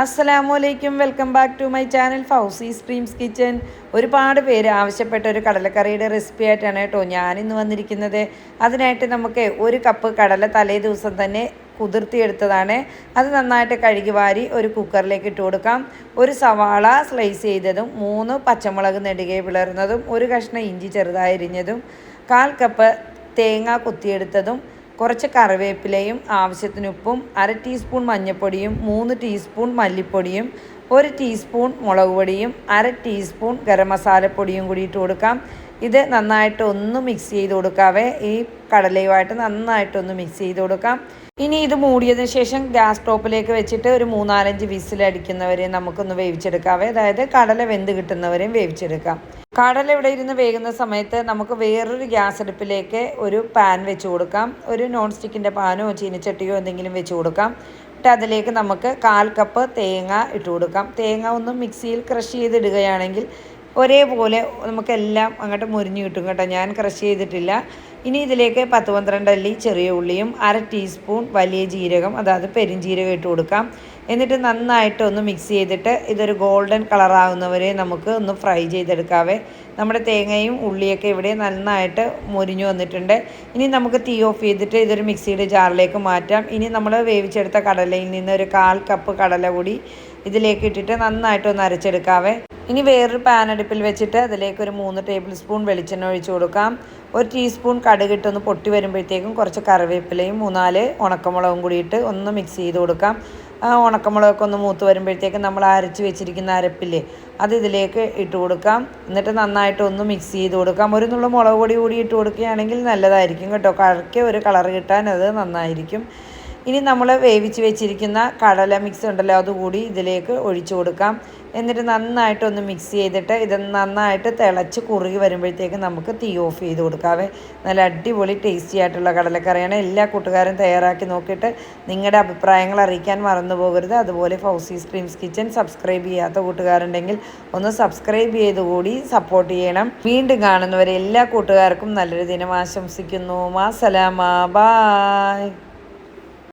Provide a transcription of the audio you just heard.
അസ്സലാമു അലൈക്കും welcome back to my channel Fousi streams kitchen. ഒരുപാട് പേര് ആവശ്യപ്പെട്ട ഒരു കടലക്കറിയുടെ റെസിപ്പി ആയിട്ടാണ് കേട്ടോ ഞാനിന്ന് വന്നിരിക്കുന്നത്. അതിനായിട്ട് നമുക്ക് ഒരു കപ്പ് കടല തലേ ദിവസം തന്നെ കുതിർത്തിയെടുത്തതാണ്. അത് നന്നായിട്ട് കഴുകി വാരി ഒരു കുക്കറിലേക്ക് ഇട്ട് കൊടുക്കാം. ഒരു സവാള സ്ലൈസ് ചെയ്തതും മൂന്ന് പച്ചമുളക് നെടുകെ പിളർന്നതും ഒരു കഷ്ണം ഇഞ്ചി ചെറുതായി അരിഞ്ഞതും കാൽ കപ്പ് തേങ്ങ കുത്തിയെടുത്തതും കുറച്ച് കറിവേപ്പിലയും ആവശ്യത്തിന് ഉപ്പും അര ടീസ്പൂൺ മഞ്ഞൾപ്പൊടിയും മൂന്ന് ടീസ്പൂൺ മല്ലിപ്പൊടിയും ഒരു ടീസ്പൂൺ മുളക് പൊടിയും അര ടീസ്പൂൺ ഗരം മസാലപ്പൊടിയും കൂടി ഇട്ട് കൊടുക്കാം. ഇത് നന്നായിട്ട് ഒന്ന് മിക്സ് ചെയ്ത് കൊടുക്കാവേ. ഈ കടലയുമായിട്ട് നന്നായിട്ടൊന്ന് മിക്സ് ചെയ്ത് കൊടുക്കാം. ഇനി ഇത് മൂടിയതിന് ശേഷം ഗ്യാസ് സ്റ്റോപ്പിലേക്ക് വെച്ചിട്ട് ഒരു മൂന്നാലഞ്ച് വിസിലടിക്കുന്നവരെയും നമുക്കൊന്ന് വേവിച്ചെടുക്കാവേ. അതായത് കടല വെന്ത് കിട്ടുന്നവരെയും വേവിച്ചെടുക്കാം. കടല ഇവിടെ ഇരുന്ന് വേകുന്ന സമയത്ത് നമുക്ക് വേറൊരു ഗ്യാസ് അടുപ്പിലേക്ക് ഒരു പാൻ വെച്ച് കൊടുക്കാം. ഒരു നോൺ സ്റ്റിക്കിന്റെ പാനോ ചീനച്ചട്ടിയോ എന്തെങ്കിലും വെച്ച് കൊടുക്കാം. എന്നിട്ട് അതിലേക്ക് നമുക്ക് കാൽ കപ്പ് തേങ്ങ ഇട്ട് കൊടുക്കാം. തേങ്ങ ഒന്ന് മിക്സിയിൽ ക്രഷ് ചെയ്തിടുകയാണെങ്കിൽ ഒരേപോലെ നമുക്കെല്ലാം അങ്ങോട്ട് മുരിഞ്ഞ് കിട്ടും കേട്ടോ. ഞാൻ ക്രഷ് ചെയ്തിട്ടില്ല. ഇനി ഇതിലേക്ക് പത്ത് പന്ത്രണ്ട് അല്ലി ചെറിയ ഉള്ളിയും അര ടീസ്പൂൺ വലിയ ജീരകം അതായത് പെരിഞ്ജീരകം ഇട്ട് കൊടുക്കാം. എന്നിട്ട് നന്നായിട്ട് ഒന്ന് മിക്സ് ചെയ്തിട്ട് ഇതൊരു ഗോൾഡൻ കളറാകുന്നവരെ നമുക്ക് ഒന്ന് ഫ്രൈ ചെയ്തെടുക്കാവേ. നമ്മുടെ തേങ്ങയും ഉള്ളിയൊക്കെ ഇവിടെ നന്നായിട്ട് മുരിഞ്ഞു വന്നിട്ടുണ്ട്. ഇനി നമുക്ക് തീ ഓഫ് ചെയ്തിട്ട് ഇതൊരു മിക്സിയുടെ ജാറിലേക്ക് മാറ്റാം. ഇനി നമ്മൾ വേവിച്ചെടുത്ത കടലയിൽ നിന്ന് ഒരു കാൽ കപ്പ് കടല കൂടി ഇതിലേക്ക് ഇട്ടിട്ട് നന്നായിട്ട് ഒന്ന് അരച്ചെടുക്കാവേ. ഇനി വേറൊരു പാൻ അടുപ്പിൽ വെച്ചിട്ട് അതിലേക്ക് ഒരു മൂന്ന് ടേബിൾ സ്പൂൺ വെളിച്ചെണ്ണ ഒഴിച്ചു കൊടുക്കാം. ഒരു ടീസ്പൂൺ കടുകിട്ടൊന്ന് പൊട്ടി വരുമ്പോഴത്തേക്കും കുറച്ച് കറിവേപ്പിലയും മൂന്നാൽ ഉണക്കമുളകും കൂടിയിട്ട് ഒന്ന് മിക്സ് ചെയ്ത് കൊടുക്കാം. ആ ഉണക്കമുളകൊക്കെ ഒന്ന് മൂത്ത് വരുമ്പോഴത്തേക്കും നമ്മൾ അരച്ച് വെച്ചിരിക്കുന്ന അരപ്പില്ലേ അത് ഇതിലേക്ക് ഇട്ട് കൊടുക്കാം. എന്നിട്ട് നന്നായിട്ട് ഒന്ന് മിക്സ് ചെയ്ത് കൊടുക്കാം. ഒരു നുള്ള മുളക് പൊടി കൂടി ഇട്ട് കൊടുക്കുകയാണെങ്കിൽ നല്ലതായിരിക്കും കേട്ടോ. കറക്കി ഒരു കളർ കിട്ടാൻ അത് നന്നായിരിക്കും. ഇനി നമ്മൾ വേവിച്ച് വെച്ചിരിക്കുന്ന കടല മിക്സ് ഉണ്ടല്ലോ അതുകൂടി ഇതിലേക്ക് ഒഴിച്ചു കൊടുക്കാം. എന്നിട്ട് നന്നായിട്ടൊന്ന് മിക്സ് ചെയ്തിട്ട് ഇത് നന്നായിട്ട് തിളച്ച് കുറുകി വരുമ്പോഴത്തേക്ക് നമുക്ക് തീ ഓഫ് ചെയ്ത് കൊടുക്കാവേ. നല്ല അടിപൊളി ടേസ്റ്റി ആയിട്ടുള്ള കടലക്കറിയാണ്. എല്ലാ കൂട്ടുകാരും തയ്യാറാക്കി നോക്കിയിട്ട് നിങ്ങളുടെ അഭിപ്രായങ്ങൾ അറിയിക്കാൻ മറന്നു പോകരുത്. അതുപോലെ ഫൗസി സ്ക്രീംസ് കിച്ചൻ സബ്സ്ക്രൈബ് ചെയ്യാത്ത കൂട്ടുകാരുണ്ടെങ്കിൽ ഒന്ന് സബ്സ്ക്രൈബ് ചെയ്ത് കൂടി സപ്പോർട്ട് ചെയ്യണം. വീണ്ടും കാണുന്നവരെ എല്ലാ കൂട്ടുകാർക്കും നല്ലൊരു ദിനം ആശംസിക്കുന്നു. മാ സലാമ ബായ്